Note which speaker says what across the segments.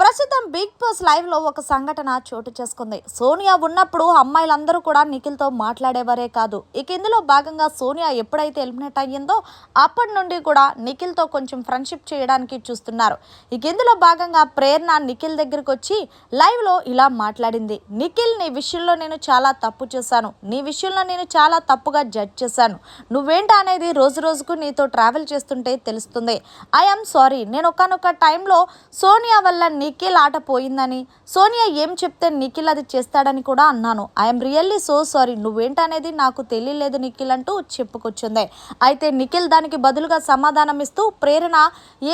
Speaker 1: ప్రస్తుతం big boss లైవ్లో ఒక సంఘటన చోటు చేసుకుంది. సోనియా ఉన్నప్పుడు అమ్మాయిలందరూ కూడా నిఖిల్తో మాట్లాడేవారే కాదు. ఇక ఇందులో భాగంగా సోనియా ఎప్పుడైతే ఎలిమినేట్ అయ్యిందో అప్పటి నుండి కూడా నిఖిల్తో కొంచెం ఫ్రెండ్షిప్ చేయడానికి చూస్తున్నారు. ఇక ఇందులో భాగంగా ప్రేరణ నిఖిల్ దగ్గరికి వచ్చి లైవ్లో ఇలా మాట్లాడింది. నిఖిల్ నీ విషయంలో నేను చాలా తప్పు చేశాను. నీ విషయంలో నేను చాలా తప్పుగా జడ్జ్ చేశాను. నువ్వేంట అనేది రోజు రోజుకు నీతో ట్రావెల్ చేస్తుంటే తెలుస్తుంది. I'm sorry. నేను ఒకనొక టైంలో సోనియా వల్ల నిఖిల్ ఆట పోయిందని. సోనియా ఏం చెప్తే నిఖిల్ అది చేస్తాడని కూడా అన్నాను. I'm really so sorry. నువ్వేంటనేది నాకు తెలియలేదు నిఖిల్ అంటూ చెప్పుకొచ్చింది. అయితే నిఖిల్ దానికి బదులుగా సమాధానం ఇస్తూ ప్రేరణ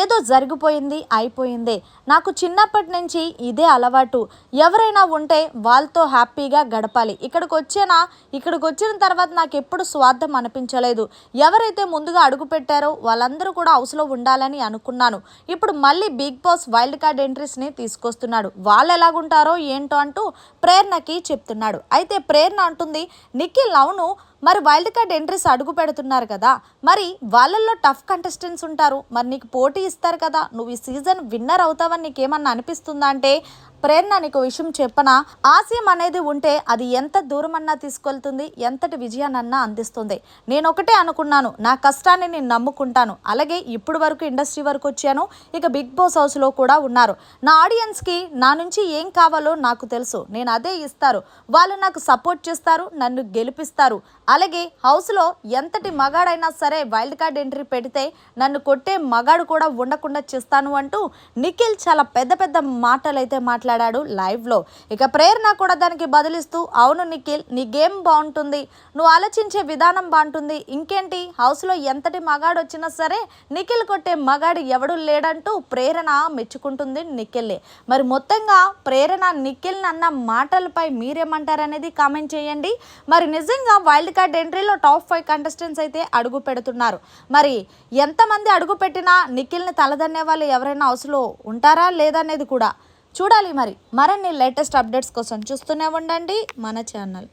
Speaker 1: ఏదో జరిగిపోయింది అయిపోయింది. నాకు చిన్నప్పటి నుంచి ఇదే అలవాటు. ఎవరైనా ఉంటే వాళ్ళతో హ్యాపీగా గడపాలి. ఇక్కడికి వచ్చేనా? ఇక్కడికి వచ్చిన తర్వాత నాకు ఎప్పుడు స్వార్థం అనిపించలేదు. ఎవరైతే ముందుగా అడుగు పెట్టారో వాళ్ళందరూ కూడా హౌస్లో ఉండాలని అనుకున్నాను. ఇప్పుడు మళ్ళీ బిగ్ బాస్ వైల్డ్ కార్డ్ ఎంట్రీస్ని తీసుకొస్తున్నాడు. వాళ్ళు ఎలాగుంటారో ఏంటో అంటూ ప్రేరణకి చెప్తున్నాడు. అయితే ప్రేరణ అంటుంది నిఖిల్ అవును మరి వైల్డ్ కార్డ్ ఎంట్రీస్ అడుగు పెడుతున్నారు కదా మరి వాళ్ళల్లో టఫ్ కంటెస్టెంట్స్ ఉంటారు. మరి నీకు పోటీ ఇస్తారు కదా నువ్వు ఈ సీజన్ విన్నర్ అవుతావని నీకేమన్నా అనిపిస్తుందా అంటే ప్రేరణ నీకు విషయం చెప్పనా? ఆశయం అనేది ఉంటే అది ఎంత దూరమన్నా తీసుకెళ్తుంది ఎంతటి విజయాన్నన్నా అందిస్తుంది. నేను ఒకటే అనుకున్నాను నా కష్టాన్ని నేను నమ్ముకుంటాను. అలాగే ఇప్పుడు వరకు ఇండస్ట్రీ వరకు వచ్చాను ఇక బిగ్ బాస్ హౌస్లో కూడా ఉన్నారు. నా ఆడియన్స్కి నా నుంచి ఏం కావాలో నాకు తెలుసు నేను అదే ఇస్తారు. వాళ్ళు నాకు సపోర్ట్ చేస్తారు నన్ను గెలిపిస్తారు. అలాగే హౌస్లో ఎంతటి మగాడైనా సరే వైల్డ్ కార్డ్ ఎంట్రీ పెడితే నన్ను కొట్టే మగాడు కూడా ఉండకుండా చేస్తాను అంటూ నిఖిల్ చాలా పెద్ద పెద్ద మాటలు అయితే మాట్లాడాడు లైవ్లో. ఇక ప్రేరణ కూడా దానికి బదిలిస్తూ అవును నిఖిల్ నీ గేమ్ బాగుంటుంది. నువ్వు ఆలోచించే విధానం బాగుంటుంది. ఇంకేంటి? హౌస్లో ఎంతటి మగాడు వచ్చినా సరే నిఖిల్ కొట్టే మగాడు ఎవడు లేడంటూ ప్రేరణ మెచ్చుకుంటుంది నిఖిల్లే మరి మొత్తంగా ప్రేరణ నిఖిల్ అన్న మాటలపై మీరేమంటారనేది కామెంట్ చేయండి. మరి నిజంగా వైల్డ్ కార్డ్ ఎంట్రీలో టాప్ ఫైవ్ కంటెస్టెంట్స్ అయితే అడుగు పెడుతున్నారు. మరి ఎంతమంది అడుగు పెట్టినా నిఖిల్ని తలదన్నే వాళ్ళు ఎవరైనా హౌస్లో ఉంటారా లేదా అనేది కూడా చూడాలి మరి. మరిన్ని లేటెస్ట్ అప్డేట్స్ కోసం చూస్తూనే ఉండండి మన ఛానల్.